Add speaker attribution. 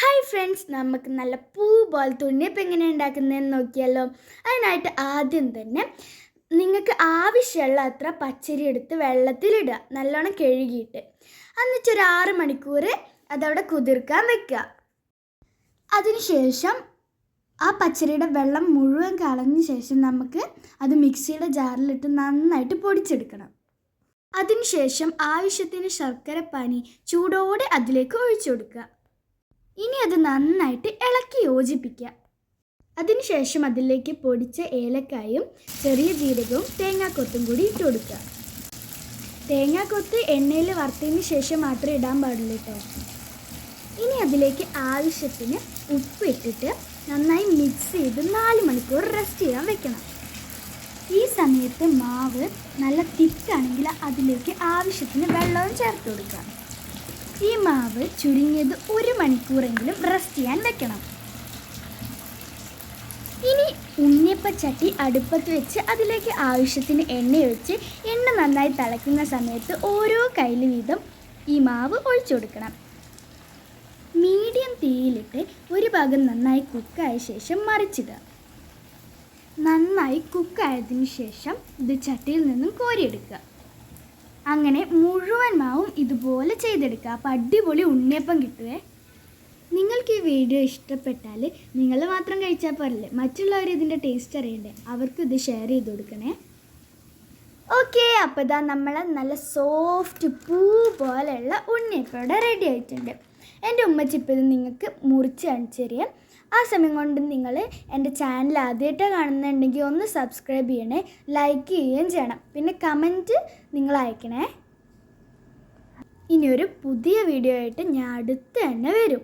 Speaker 1: Hi friends നമുക്ക് നല്ല പൂ പോലത്തെ ഉണ്ണിയപ്പം എങ്ങനെ ഉണ്ടാക്കുന്നതെന്ന് നോക്കിയാലോ. അതിനായിട്ട് ആദ്യം തന്നെ നിങ്ങൾക്ക് ആവശ്യമുള്ള അത്ര പച്ചരി എടുത്ത് വെള്ളത്തിലിടുക. നല്ലോണം കഴുകിയിട്ട്. എന്നിട്ട് ഒരു ആറ് മണിക്കൂർ അതവിടെ കുതിർക്കാൻ വെക്കുക. അതിനുശേഷം ആ പച്ചരിയുടെ വെള്ളം മുഴുവൻ കളഞ്ഞ ശേഷം നമുക്ക് അത് മിക്സിയുടെ ജാറിലിട്ട് നന്നായിട്ട് പൊടിച്ചെടുക്കണം. അതിനുശേഷം ആവശ്യത്തിന് ശർക്കര പാനി ചൂടോടെ അതിലേക്ക് ഒഴിച്ചു കൊടുക്കുക. ഇനി അത് നന്നായിട്ട് ഇളക്കി യോജിപ്പിക്കുക. അതിനുശേഷം അതിലേക്ക് പൊടിച്ച ഏലക്കായും ചെറിയ ജീരകവും തേങ്ങാക്കൊത്തും കൂടി ഇട്ട് കൊടുക്കുക. തേങ്ങാക്കൊത്ത് എണ്ണയിൽ വറുത്തതിന് ശേഷം മാത്രമേ ഇടാൻ പാടുള്ളൂ കേട്ടോ. ഇനി അതിലേക്ക് ആവശ്യത്തിന് ഉപ്പ് ഇട്ടിട്ട് നന്നായി മിക്സ് ചെയ്ത് നാല് മണിക്കൂർ റെസ്റ്റ് ചെയ്യാൻ വെക്കണം. ഈ സമയത്ത് മാവ് നല്ല തിക്കാണെങ്കിൽ അതിലേക്ക് ആവശ്യത്തിന് വെള്ളവും ചേർത്ത് കൊടുക്കുക. ഈ മാവ് ചുരുങ്ങിയത് ഒരു മണിക്കൂറെങ്കിലും റെസ്റ്റ് ചെയ്യാൻ വെക്കണം. ഇനി ഉണ്ണിയപ്പച്ചട്ടി അടുപ്പത്ത് വെച്ച് അതിലേക്ക് ആവശ്യത്തിന് എണ്ണ ഒഴിച്ച് എണ്ണ നന്നായി തിളയ്ക്കുന്ന സമയത്ത് ഓരോ കയ്യിൽ വീതം ഈ മാവ് ഒഴിച്ചു കൊടുക്കണം. മീഡിയം തീയിലിട്ട് ഒരു ഭാഗം നന്നായി കുക്കായ ശേഷം മറിച്ചിടുക. നന്നായി കുക്കായതിനു ശേഷം ഇത് ചട്ടിയിൽ നിന്നും കോരിയെടുക്കുക. അങ്ങനെ മുഴുവൻ ഇതുപോലെ ചെയ്തെടുക്കുക. അപ്പം അടിപൊളി ഉണ്ണിയപ്പം കിട്ടുവേ. നിങ്ങൾക്ക് ഈ വീഡിയോ ഇഷ്ടപ്പെട്ടാൽ നിങ്ങൾ മാത്രം കഴിച്ചാൽ പോരല്ലേ? മറ്റുള്ളവർ ഇതിന്റെ ടേസ്റ്റ് അറിയണ്ടേ? അവർക്ക് ഇത് ഷെയർ ചെയ്ത് കൊടുക്കണേ. ഓക്കെ അപ്പോൾ ഇതാ നമ്മൾ നല്ല സോഫ്റ്റ് പൂ പോലെയുള്ള ഉണ്ണിയപ്പം ഇവിടെ റെഡി ആയിട്ടുണ്ട്. എന്റെ ഉമ്മച്ചി ഇപ്പോൾ ഇത് നിങ്ങൾക്ക് മുറിച്ച് കാണിച്ചു തരിക ആ സമയം കൊണ്ട് നിങ്ങൾ എന്റെ ചാനൽ ആദ്യമായിട്ടാണ് കാണുന്നുണ്ടെങ്കിൽ ഒന്ന് സബ്സ്ക്രൈബ് ചെയ്യണേ ലൈക്ക് ചെയ്യുകയും ചെയ്യണം. പിന്നെ കമന്റ് നിങ്ങൾ അയക്കണേ. ഇനിയൊരു പുതിയ വീഡിയോ ആയിട്ട് ഞാൻ അടുത്ത് തന്നെ വരും.